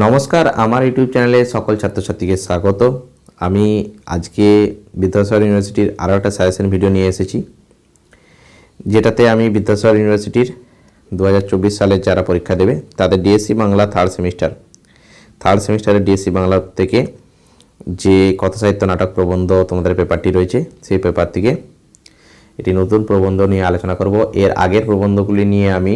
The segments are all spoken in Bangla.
নমস্কার, আমার ইউটিউব চ্যানেলে সকল ছাত্রছাত্রীকে স্বাগত। আমি আজকে বিদ্যাসাগর ইউনিভার্সিটির আরও একটা সাজেশন ভিডিও নিয়ে এসেছি, যেটাতে আমি বিদ্যাসাগর ইউনিভার্সিটির দু সালে যারা পরীক্ষা দেবে, তাদের DSC Bangla third semester third সেমিস্টারের ডিএসসি বাংলা থেকে যে কথা সাহিত্য নাটক প্রবন্ধ তোমাদের পেপারটি রয়েছে, সেই পেপার থেকে এটি নতুন প্রবন্ধ নিয়ে আলোচনা করব। এর আগের প্রবন্ধগুলি নিয়ে আমি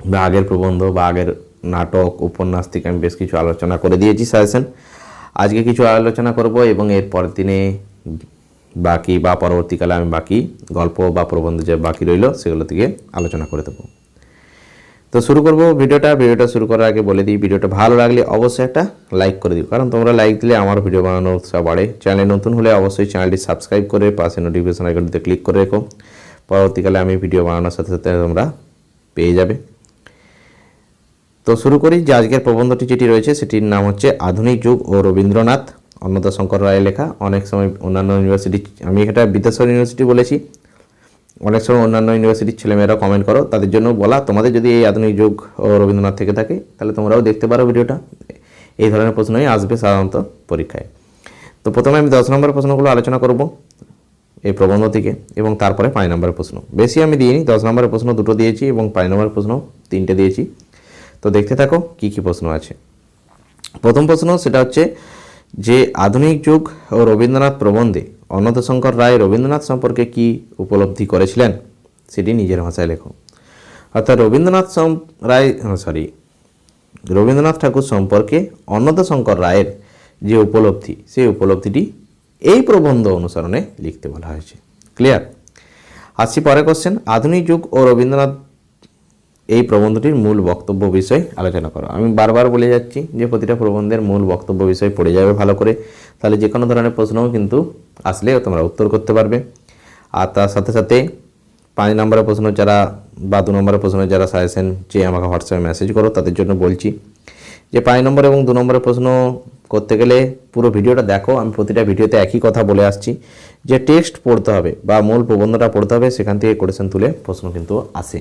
বা আগের প্রবন্ধ বা আগের নাটক উপন্যাস থেকে আমি বেশ কিছু আলোচনা করে দিয়েছি, সাজেশন। আজকে কিছু আলোচনা করব এবং এর পরের দিনে বাকি বা পরবর্তীকালে আমি বাকি গল্প বা প্রবন্ধ যে বাকি রইল সেগুলো থেকে আলোচনা করে দেবো। তো শুরু করব ভিডিওটা। ভিডিওটা শুরু করার আগে বলে দিই, ভিডিওটা ভালো লাগলে অবশ্যই একটা লাইক করে দিও। কারণ তোমরা লাইক দিলে আমার ভিডিও বানানোর উৎসাহ বাড়ে। চ্যানেলে নতুন হলে অবশ্যই চ্যানেলটি সাবস্ক্রাইব করে পাশে নোটিফিকেশন আইকনটিতে ক্লিক করে রেখো। পরবর্তীকালে আমি ভিডিও বানানোর সাথে সাথে তোমরা পেয়ে যাবে। তো শুরু করি, যে আজকের প্রবন্ধটি যেটি রয়েছে সেটির নাম হচ্ছে আধুনিক যুগ ও রবীন্দ্রনাথ। অন্নদা শঙ্কর রায় লেখা। অনেক সময় অন্যান্য ইউনিভার্সিটি আমি এটা বিদ্যাসাগর ইউনিভার্সিটি বলেছি। অনেক সময় অন্যান্য ইউনিভার্সিটির ছেলেমেয়েরা কমেন্ট করো। তাদের জন্য বলা, তোমাদের যদি এই আধুনিক যুগ ও রবীন্দ্রনাথ থেকে থাকে, তাহলে তোমরাও দেখতে পারো ভিডিওটা। এই ধরনের প্রশ্নই আসবে সাধারণত পরীক্ষায়। তো প্রথমে আমি দশ নম্বরের প্রশ্নগুলো আলোচনা করব এই প্রবন্ধ থেকে, এবং তারপরে পাঁচ নম্বরের প্রশ্ন। বেশি আমি দিইনি, দশ নম্বরের প্রশ্ন দুটো দিয়েছি এবং পাঁচ নম্বরের প্রশ্ন তিনটে দিয়েছি। তো দেখতে থাকো কি কি প্রশ্ন আছে। প্রথম প্রশ্ন সেটা হচ্ছে যে আধুনিক যুগ ও রবীন্দ্রনাথ প্রবন্ধে অন্নদাশঙ্কর রায় রবীন্দ্রনাথ সম্পর্কে কি উপলব্ধি করেছিলেন সেটি নিজের ভাষায় লেখো। অর্থাৎ রবীন্দ্রনাথ রায় সরি রবীন্দ্রনাথ ঠাকুর সম্পর্কে অন্নদাশঙ্কর রায়ের যে উপলব্ধি, সেই উপলব্ধিটি এই প্রবন্ধ অনুসরণে লিখতে বলা হয়েছে। ক্লিয়ার আসছি পরে কোশ্চেন আধুনিক যুগ ও রবীন্দ্রনাথ এই প্রবন্ধটির মূল বক্তব্য বিষয় আলোচনা করো। আমি বারবার বলে যাচ্ছি যে প্রতিটা প্রবন্ধের মূল বক্তব্য বিষয় পড়ে যাবে ভালো করে। তাহলে যে কোনো ধরনের প্রশ্নও কিন্তু আসলে তোমরা উত্তর করতে পারবে। আর তার সাথে সাথে পাঁচ নম্বরের প্রশ্ন যারা বা দু নম্বরের প্রশ্ন যারা সাজেশন চেয়ে আমাকে হোয়াটসঅ্যাপে মেসেজ করো, তাদের জন্য বলছি যে পাঁচ নম্বর এবং দু নম্বরের প্রশ্ন করতে গেলে পুরো ভিডিওটা দেখো। আমি প্রতিটা ভিডিওতে একই কথা বলে আসছি যে টেক্সট পড়তে হবে বা মূল প্রবন্ধটা পড়তে হবে, সেখান থেকে কোয়েশন তুলে প্রশ্ন কিন্তু আসে।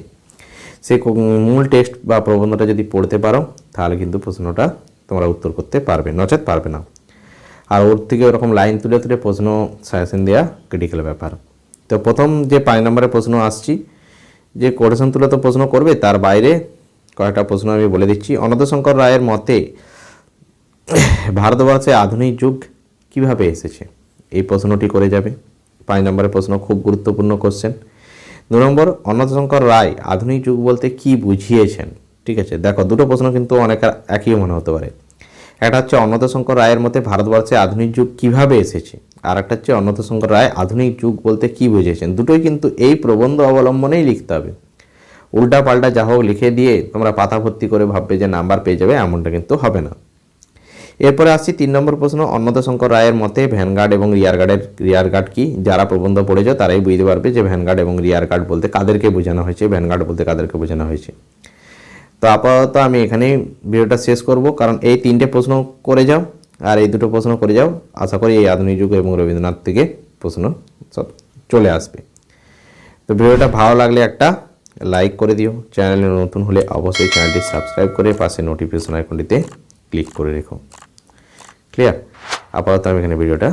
কো- মূল টেক্সট বা প্রবন্ধটা যদি পড়তে পারো, তাহলে কিন্তু প্রশ্নটা তোমরা উত্তর করতে পারবে, নচেত পারবে না। আর ওর থেকে ওরকম লাইন তুলে তুলে প্রশ্ন সাজেশন দেওয়া ক্রিটিক্যাল ব্যাপার। তো প্রথম যে পাঁচ নম্বরের প্রশ্ন আসছি, যে কোটেশন তুলে তো প্রশ্ন করবে, তার বাইরে কয়েকটা প্রশ্ন আমি বলে দিচ্ছি। অনন্তশঙ্কর রায়ের মতে, ভারতবর্ষে আধুনিক যুগ কীভাবে এসেছে? এই প্রশ্নটি করে যাবে। পাঁচ নম্বরের প্রশ্ন খুব গুরুত্বপূর্ণ কোশ্চেন দু নম্বর অন্নদাশঙ্কর রায় আধুনিক যুগ বলতে কি বুঝিয়েছেন? ঠিক আছে, দেখো, দুটো প্রশ্ন কিন্তু অনেক একই মনে হতে পারে। একটা হচ্ছে অন্নদাশঙ্কর রায়ের মতে ভারতবর্ষে আধুনিক যুগ কীভাবে এসেছে? আর একটা হচ্ছে অন্নদাশঙ্কর রায় আধুনিক যুগ বলতে কি বুঝিয়েছেন? দুটোই কিন্তু এই প্রবন্ধ অবলম্বনেই লিখতে হবে। উল্টা পাল্টা যা হোক লিখে দিয়ে তোমরা পাতা ভর্তি করে ভাববে যে নাম্বার পেয়ে যাবে, এমনটা কিন্তু হবে না। এরপরে আসছি তিন নম্বর প্রশ্ন অন্নদাশঙ্কর রায়ের মতে ভ্যানগার্ড এবং রিয়ার গার্ডের, রিয়ার গার্ড কি? যারা প্রবন্ধ পড়েছ তারাই বুঝতে পারবে যে ভ্যানগার্ড এবং রিয়ার গার্ড বলতে কাদেরকে বোঝানো হয়েছে, ভ্যানগার্ড বলতে কাদেরকে বোঝানো হয়েছে। তো আপাতত আমি এখানেই ভিডিওটা শেষ করব, কারণ এই তিনটে প্রশ্ন করে যাও, আর এই দুটো প্রশ্ন করে যাও, আশা করি এই আধুনিক যুগ এবং রবীন্দ্রনাথ থেকে প্রশ্ন সব চলে আসবে। তো ভিডিওটা ভালো লাগলে একটা লাইক করে দিও, চ্যানেলে নতুন হলে অবশ্যই চ্যানেলটি সাবস্ক্রাইব করে পাশে নোটিফিকেশন আইকনটিতে ক্লিক করে রেখো। ক্লিয়ার আপাতত আমি এখানে ভিডিওটা